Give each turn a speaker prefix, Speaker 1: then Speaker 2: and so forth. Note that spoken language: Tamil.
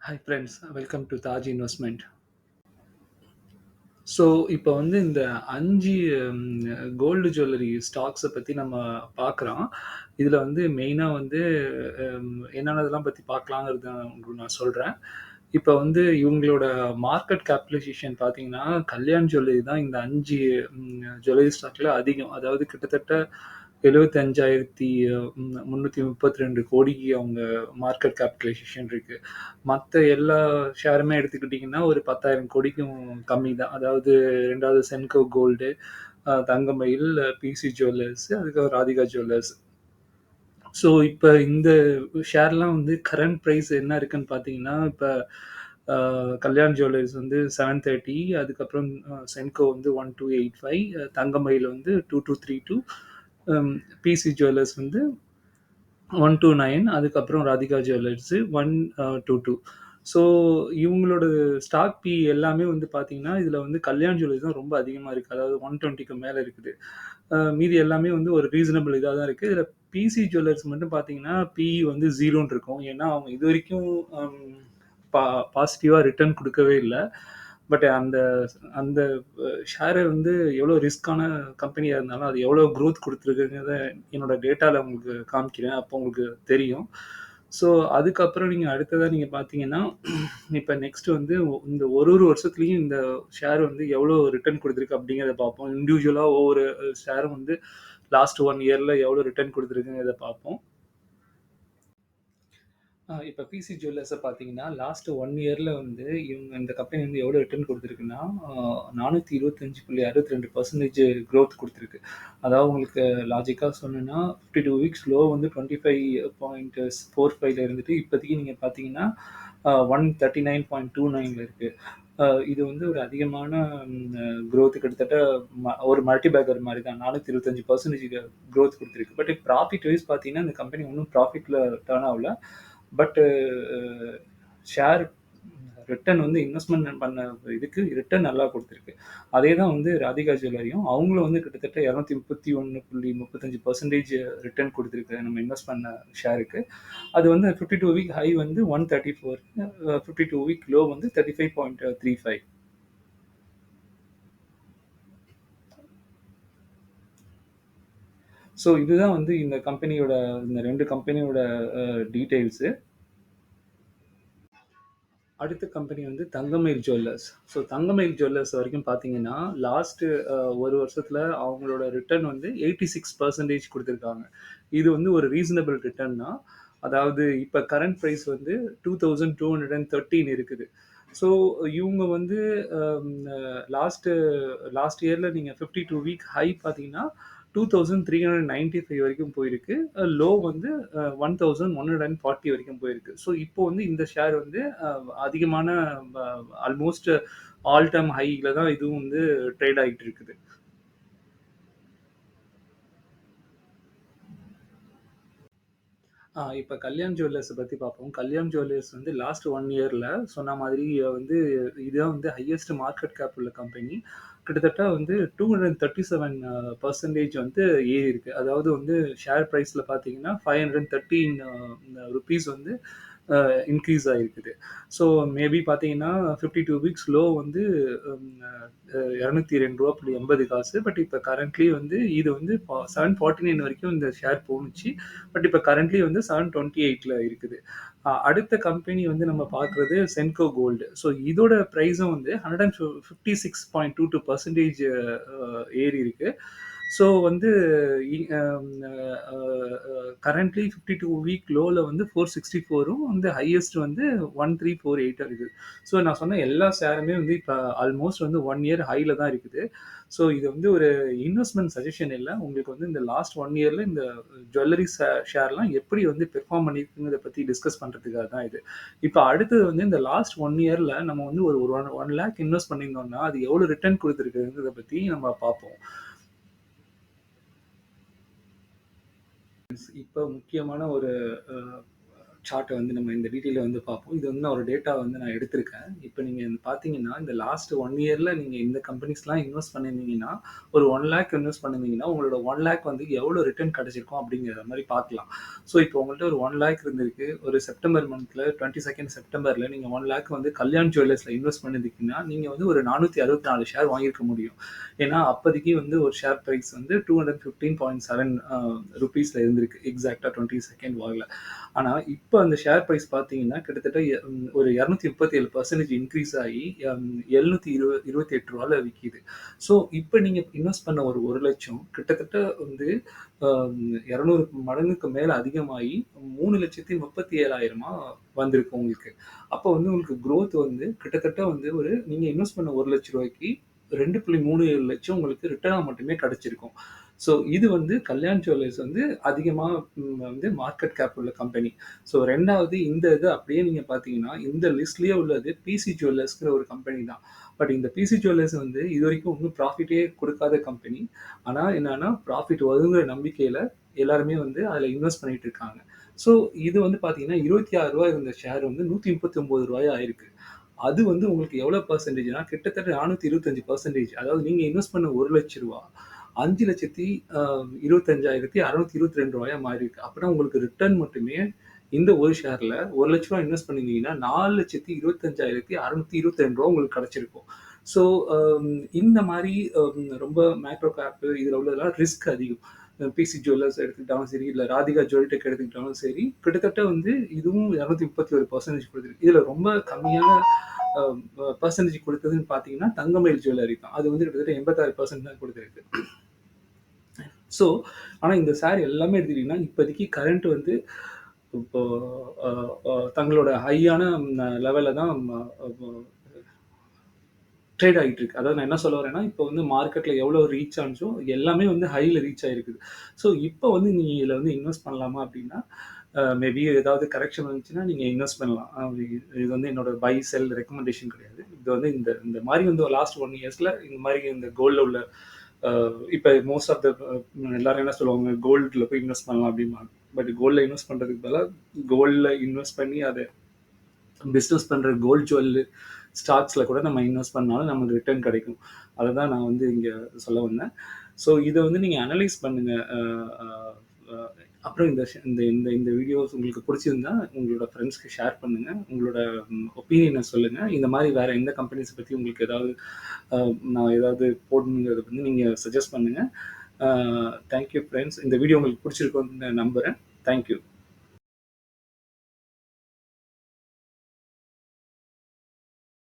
Speaker 1: Hi friends welcome to Taj investment so இப்போ வந்து இந்த அஞ்சு கோல்டு ஜுவல்லரி ஸ்டாக்ஸை பற்றி நம்ம பார்க்குறோம் இதில் வந்து மெயினாக வந்து என்னென்னதெல்லாம் பற்றி பார்க்கலாங்கிறது நான் சொல்கிறேன் இப்போ வந்து இவங்களோட மார்க்கெட் கேபிடலைசேஷன் பார்த்தீங்கன்னா கல்யாண் ஜுவல்லரி தான் இந்த அஞ்சு ஜுவல்லரி ஸ்டாக்ல அதிகம். அதாவது கிட்டத்தட்ட எழுபத்தஞ்சாயிரத்தி முந்நூற்றி முப்பத்தி ரெண்டு கோடிக்கு அவங்க மார்க்கெட் கேபிட்டலைசேஷன் இருக்கு. மற்ற எல்லா ஷேருமே எடுத்துக்கிட்டிங்கன்னா ஒரு பத்தாயிரம் கோடிக்கும் கம்மி தான் அதாவது ரெண்டாவது Senco gold Thangamayil PC jewellers அதுக்கப்புறம் ராதிகா ஜுவல்லர்ஸ் ஸோ இப்போ இந்த ஷேர்லாம் வந்து கரண்ட் ப்ரைஸ் என்ன இருக்குன்னு பார்த்தீங்கன்னா இப்போ கல்யாண் ஜுவல்லர்ஸ் வந்து செவன் தேர்ட்டி அதுக்கப்புறம் சென்கோ வந்து one two eight five Thangamayil வந்து two two three two Um, PC jewellers வந்து ஒன் டூ நைன் அதுக்கப்புறம் Radhika jewellers one two two so இவங்களோட ஸ்டாக் பி எல்லாமே வந்து பார்த்தீங்கன்னா இதில் வந்து கல்யாண் ஜுவல்லர்ஸ் தான் ரொம்ப அதிகமாக இருக்குது அதாவது ஒன் டுவெண்ட்டிக்கு மேலே இருக்குது. மீதி எல்லாமே வந்து ஒரு ரீசனபிள் இதாக தான் இருக்குது இதில் பிசி ஜுவல்லர்ஸ் மட்டும் பார்த்தீங்கன்னா பிஇ வந்து ஜீரோன்னு இருக்கும். ஏன்னா அவங்க இது வரைக்கும் um, பா பாசிட்டிவாக ரிட்டர்ன் கொடுக்கவே இல்லை. பட் அந்த அந்த ஷேரை வந்து எவ்வளோ ரிஸ்க்கான கம்பெனியாக இருந்தாலும் அது எவ்வளோ க்ரோத் கொடுத்துருக்குங்கிறத என்னோட டேட்டாவில் உங்களுக்கு காமிக்கிறேன். அப்போ உங்களுக்கு தெரியும். ஸோ அதுக்கப்புறம் நீங்கள் அடுத்ததாக நீங்கள் பார்த்தீங்கன்னா இப்போ நெக்ஸ்ட் வந்து இந்த ஒரு ஒரு வருஷத்துலேயும் இந்த ஷேர் வந்து எவ்வளோ ரிட்டர்ன் கொடுத்துருக்கு அப்படிங்கிறத பார்ப்போம். இண்டிவிஜுவலாக ஒவ்வொரு ஷேரும் வந்து லாஸ்ட் ஒன் இயரில் எவ்வளோ ரிட்டர்ன் கொடுத்துருக்குங்கிறத பார்ப்போம். இப்போ பிசி ஜுவல்லர்ஸை பார்த்தீங்கன்னா லாஸ்ட் ஒன் இயரில் வந்து இவங்க இந்த கம்பெனி வந்து எவ்வளோ ரிட்டர்ன் கொடுத்துருக்குன்னா நானூற்றி இருபத்தஞ்சி புள்ளி அறுபத்தி ரெண்டு பர்சன்டேஜ் க்ரோத் கொடுத்துருக்கு. அதாவது உங்களுக்கு லாஜிக்காக சொன்னேன்னா ஃபிஃப்டி டூ வீக்ஸ் லோ வந்து டுவெண்ட்டி ஃபைவ் பாயிண்ட் ஃபோர் ஃபைவ்ல இருந்துட்டு இப்போதைக்கு நீங்கள் பார்த்தீங்கன்னா one thirty nine point two நைனில் இருக்குது இது வந்து ஒரு அதிகமான க்ரோத் கிட்டத்தட்ட ம- ஒரு மல்டி பேக்கர் மாதிரி தான் நானூற்றி இருபத்தஞ்சி பர்சன்டேஜ் க்ரோத் கொடுத்துருக்கு. பட் ப்ராஃபிட் வைஸ் பார்த்தீங்கன்னா இந்த கம்பெனி ஒன்றும் ப்ராஃபிட்டில் டேர்ன் ஆகல. பட்டு ஷேர் ரிட்டர்ன் வந்து இன்வெஸ்ட்மெண்ட் பண்ண இதுக்கு ரிட்டர்ன் நல்லா கொடுத்துருக்கு. அதே தான் வந்து ராதிகா ஜுவல்லரியும் அவங்களும் வந்து கிட்டத்தட்ட இரநூத்தி முப்பத்தி ஒன்று புள்ளி முப்பத்தஞ்சு பர்சன்டேஜ் ரிட்டர்ன் கொடுத்துருக்கு நம்ம இன்வெஸ்ட் பண்ண ஷேருக்கு அது வந்து ஃபிஃப்டி டூ வீக் ஹை வந்து one thirty four fifty two week low வந்து thirty five point three five so இதுதான் வந்து இந்த கம்பெனியோட இந்த ரெண்டு கம்பெனியோட டீட்டெயில்ஸு அடுத்த கம்பெனி வந்து Thangamayil jewellers so Thangamayil jewellers வரைக்கும் பார்த்தீங்கன்னா லாஸ்ட் ஒரு வருஷத்துல அவங்களோட ரிட்டர்ன் வந்து எயிட்டி சிக்ஸ் பர்சன்டேஜ் கொடுத்துருக்காங்க. இது வந்து ஒரு ரீசனபிள் ரிட்டர்ன்னா அதாவது இப்போ கரண்ட் ப்ரைஸ் வந்து two thousand two hundred and thirteen இருக்குது. ஸோ இவங்க வந்து லாஸ்ட்டு லாஸ்ட் இயரில் நீங்கள் ஃபிஃப்டி டூ வீக் ஹை பார்த்தீங்கன்னா two thousand three hundred ninety five வரைக்கும் போயிருக்கு. லோ வந்து one thousand one hundred and forty வரைக்கும் போயிருக்கு. ஸோ இப்போ வந்து இந்த ஷேர் வந்து அதிகமான ஆல்மோஸ்ட் ஆல் டைம் ஹைல தான் இதுவும் வந்து ட்ரேட் ஆகிட்டு இருக்குது. இப்போ கல்யாண் ஜுவல்லர்ஸை பற்றி பார்ப்போம் கல்யாண் ஜுவல்லர்ஸ் வந்து லாஸ்ட் ஒன் இயரில் சொன்ன மாதிரி வந்து இதுதான் வந்து ஹையஸ்ட் மார்க்கெட் கேப் உள்ள கம்பெனி கிட்டத்தட்ட வந்து two hundred thirty seven percentage வந்து ஏறி இருக்கு அதாவது வந்து ஷேர் ப்ரைஸில் பார்த்தீங்கன்னா ஃபைவ் ஹண்ட்ரட் தேர்ட்டின் ருபீஸ் வந்து இன்க்ரீஸ் ஆகிருக்குது ஸோ மேபி பார்த்தீங்கன்னா ஃபிஃப்டி டூ வீக்ஸ் லோ வந்து இரநூத்தி ரெண்டு ரூபா புள்ளி எண்பது காசு. பட் இப்போ கரண்ட்லி வந்து இது வந்து செவன் ஃபார்ட்டி நைன் வரைக்கும் இந்த ஷேர் போணுச்சு. பட் இப்போ கரண்ட்லி வந்து செவன் டுவெண்ட்டி எயிட்டில் இருக்குது. அடுத்த கம்பெனி வந்து நம்ம பார்க்குறது சென்கோ கோல்டு ஸோ இதோட ப்ரைஸும் வந்து hundred and fifty six point two two percentage ஏறி இருக்குது ஸோ வந்து கரண்ட்லி ஃபிஃப்டி டூ வீக் லோவில் வந்து ஃபோர் சிக்ஸ்டி ஃபோரும் வந்து ஹையஸ்ட் வந்து ஒன் த்ரீ ஃபோர் எயிட்டாக இருக்குது. ஸோ நான் சொன்ன எல்லா ஷேருமே வந்து இப்போ ஆல்மோஸ்ட் வந்து ஒன் இயர் ஹையில் தான் இருக்குது. ஸோ இது வந்து ஒரு இன்வெஸ்ட்மெண்ட் சஜஷன் இல்லை. உங்களுக்கு வந்து இந்த லாஸ்ட் ஒன் இயரில் இந்த ஜுவல்லரி ஷேர்லாம் எப்படி வந்து பெர்ஃபார்ம் பண்ணியிருக்குங்கிறத பற்றி டிஸ்கஸ் பண்ணுறதுக்காக தான் இது. இப்போ அடுத்தது வந்து இந்த லாஸ்ட் ஒன் இயரில் நம்ம வந்து ஒரு ஒரு ஒன் ஒன் லேக் இன்வெஸ்ட் பண்ணியிருந்தோம்னா அது எவ்வளோ ரிட்டர்ன் கொடுத்துருக்குங்கிறத பற்றி நம்ம பார்ப்போம். இப்போ முக்கியமான ஒரு சார்ட்டை வந்து நம்ம இந்த டீட்டெயிலில் வந்து பார்ப்போம். இது வந்து நான் ஒரு டேட்டா வந்து நான் எடுத்திருக்கேன். இப்ப நீங்க பார்த்தீங்கன்னா, இந்த லாஸ்ட் ஒன் இயரில் நீங்கள் இந்த கம்பெனிஸ்லாம் இன்வெஸ்ட் பண்ணியிருந்தீங்கன்னா, ஒரு ஒன் லேக் இன்வெஸ்ட் பண்ணியிருந்தீங்கன்னா, உங்களோட ஒன் லேக் வந்து எவ்வளோ ரிட்டர்ன் கிடைச்சிருக்கும் அப்படிங்கிற மாதிரி பார்க்கலாம். ஸோ இப்போ உங்கள்கிட்ட ஒரு ஒன் லேக் இருந்திருக்கு. ஒரு செப்டம்பர் மந்தில் டுவெண்ட்டி செகண்ட் செப்டம்பரில் நீங்கள் ஒன் லேக் வந்து கல்யாண் ஜுவல்லர்ஸில் இன்வெஸ்ட் பண்ணியிருந்தீங்கன்னா, நீங்கள் வந்து ஒரு 464 ஷேர் வாங்கியிருக்க முடியும். ஏன்னா, அப்போதைக்கு வந்து ஒரு ஷேர் ப்ரைஸ் வந்து two hundred fifteen point seven ருபீஸில் இருந்திருக்கு. எக்ஸாக்ட்டா 22 வாக்ல. ஆனால் இப்போ இப்போ அந்த ஷேர் ப்ரைஸ் பார்த்தீங்கன்னா கிட்டத்தட்ட ஒரு இரநூத்தி முப்பத்தி ஏழு பர்சன்டேஜ் இன்க்ரீஸ் ஆகி எழுநூத்தி இருபது இருபத்தி எட்டு ரூபாவில் விற்கிது ஸோ இப்போ நீங்கள் இன்வெஸ்ட் பண்ண ஒரு ஒரு லட்சம் கிட்டத்தட்ட வந்து இரநூறு மடங்குக்கு மேலே அதிகமாகி மூணு லட்சத்தி முப்பத்தி ஏழாயிரமா வந்திருக்கு உங்களுக்கு. அப்போ வந்து உங்களுக்கு க்ரோத் வந்து கிட்டத்தட்ட வந்து ஒரு நீங்கள் இன்வெஸ்ட் பண்ண ஒரு லட்ச ரூபாய்க்கு ரெண்டு புள்ளி மூணு லட்சம் உங்களுக்கு ரிட்டர்னா மட்டுமே கிடைச்சிருக்கும். ஸோ இது வந்து கல்யாண் ஜுவல்லர்ஸ் வந்து அதிகமா வந்து மார்க்கெட் கேப் உள்ள கம்பெனி. ஸோ ரெண்டாவது இந்த இது அப்படியே நீங்க பார்த்தீங்கன்னா, இந்த லிஸ்ட்லயே உள்ளது பிசி ஜுவல்லர்ஸ்ங்கிற ஒரு கம்பெனி தான். பட் இந்த பிசி ஜுவல்லர்ஸ் வந்து இது வரைக்கும் ஒன்றும் ப்ராஃபிட்டே கொடுக்காத கம்பெனி. ஆனா என்னன்னா, ப்ராஃபிட் வருங்கிற நம்பிக்கையில எல்லாருமே வந்து அதுல இன்வெஸ்ட் பண்ணிட்டு இருக்காங்க. ஸோ இது வந்து பார்த்தீங்கன்னா, ரூ. 26 இருந்த ஷேர் வந்து நூற்றி முப்பத்தி ஒம்பது ரூபாய் ஆயிருக்கு. அது வந்து உங்களுக்கு எவ்வளோ பர்சன்டேஜ்னா கிட்டத்தட்ட நானூற்றி இருபத்தஞ்சு பர்சன்டேஜ் அதாவது நீங்கள் இன்வெஸ்ட் பண்ண ஒரு லட்ச ரூபா அஞ்சு லட்சத்தி இருபத்தஞ்சாயிரத்தி அறநூத்தி இருபத்தி ரெண்டு ரூபாயா மாறி இருக்கு அப்படின்னா உங்களுக்கு ரிட்டர்ன் மட்டுமே இந்த ஒரு ஷேர்ல ஒரு லட்ச ரூபா இன்வெஸ்ட் பண்ணியிருந்தீங்கன்னா நாலு லட்சத்தி இருபத்தஞ்சாயிரத்தி அறநூத்தி இருபத்தி ரெண்டு ரூபா உங்களுக்கு கிடைச்சிருக்கும். ஸோ இந்த மாதிரி ரொம்ப மேக்ரோ கேப் இதில் உள்ளதெல்லாம் ரிஸ்க் அதிகம். பிசி ஜுவல்லர்ஸ் எடுத்துக்கிட்டாலும் சரி, இல்லை ராதிகா ஜுவல்டெக் எடுத்துக்கிட்டாலும் சரி, கிட்டத்தட்ட வந்து இதுவும் 231% குடுத்திருக்கு. இதுல ரொம்ப கம்மியான பர்சன்டேஜ் கொடுத்ததுன்னு பார்த்தீங்கன்னா, தங்கமயில் ஜுவல்லரி தான். அது வந்து கிட்டத்தட்ட 86% தான் கொடுத்துருக்கு ஸோ ஆனால் இந்த சாரி எல்லாமே எடுத்துக்கிட்டிங்கன்னா இப்போதைக்கு கரண்ட் வந்து இப்போ தங்களோட ஹையான லெவலில் தான் ட்ரேட் ஆகிட்டு இருக்கு. அதாவது நான் என்ன சொல்ல வரேன்னா, இப்போ வந்து மார்க்கெட்ல எவ்வளோ ரீச் ஆனிச்சோ எல்லாமே வந்து ஹையில் ரீச் ஆகிருக்குது ஸோ இப்போ வந்து நீங்கள் இதில் வந்து இன்வெஸ்ட் பண்ணலாமா அப்படின்னா, மேபி ஏதாவது கரெக்ஷன் வந்துச்சுன்னா நீங்க இன்வெஸ்ட் பண்ணலாம். இது வந்து என்னோட பை, செல் ரெக்கமெண்டேஷன் கிடையாது. இது வந்து இந்த இந்த மாதிரி வந்து லாஸ்ட் ஒன் இயர்ஸில் இந்த மாதிரி இந்த கோல்டில் உள்ள இப்போ மோஸ்ட் ஆஃப் த எல்லாரும் என்ன சொல்லுவாங்க, கோல்டில் போய் இன்வெஸ்ட் பண்ணலாம் அப்படிம்பாங்க. பட் கோல்டில் இன்வெஸ்ட் பண்ணுறதுக்கு பதிலாக கோல்டில் இன்வெஸ்ட் பண்ணி அதை பிஸ்னஸ் பண்ணுற கோல்ட் ஜுவல் ஸ்டாக்ஸில் கூட நம்ம இன்வெஸ்ட் பண்ணாலும் நமக்கு ரிட்டர்ன் கிடைக்கும். அதை தான் நான் வந்து இங்கே சொல்ல வந்தேன். ஸோ இதை வந்து நீங்கள் அனலைஸ் பண்ணுங்கள் அப்புறம் இந்த இந்த இந்த இந்த வீடியோஸ் உங்களுக்கு பிடிச்சிருந்தா உங்களோட ஃப்ரெண்ட்ஸ்க்கு ஷேர் பண்ணுங்கள் உங்களோட ஒப்பீனியனை சொல்லுங்கள் இந்த மாதிரி வேறு எந்த கம்பெனிஸ் பற்றி உங்களுக்கு ஏதாவது நான் ஏதாவது போடணுங்கிறத வந்து நீங்கள் சஜஸ்ட் பண்ணுங்கள் தேங்க்யூ தேங்க் யூ இந்த வீடியோ உங்களுக்கு பிடிச்சிருக்கோன்னு நம்புகிறேன் தேங்க் யூ.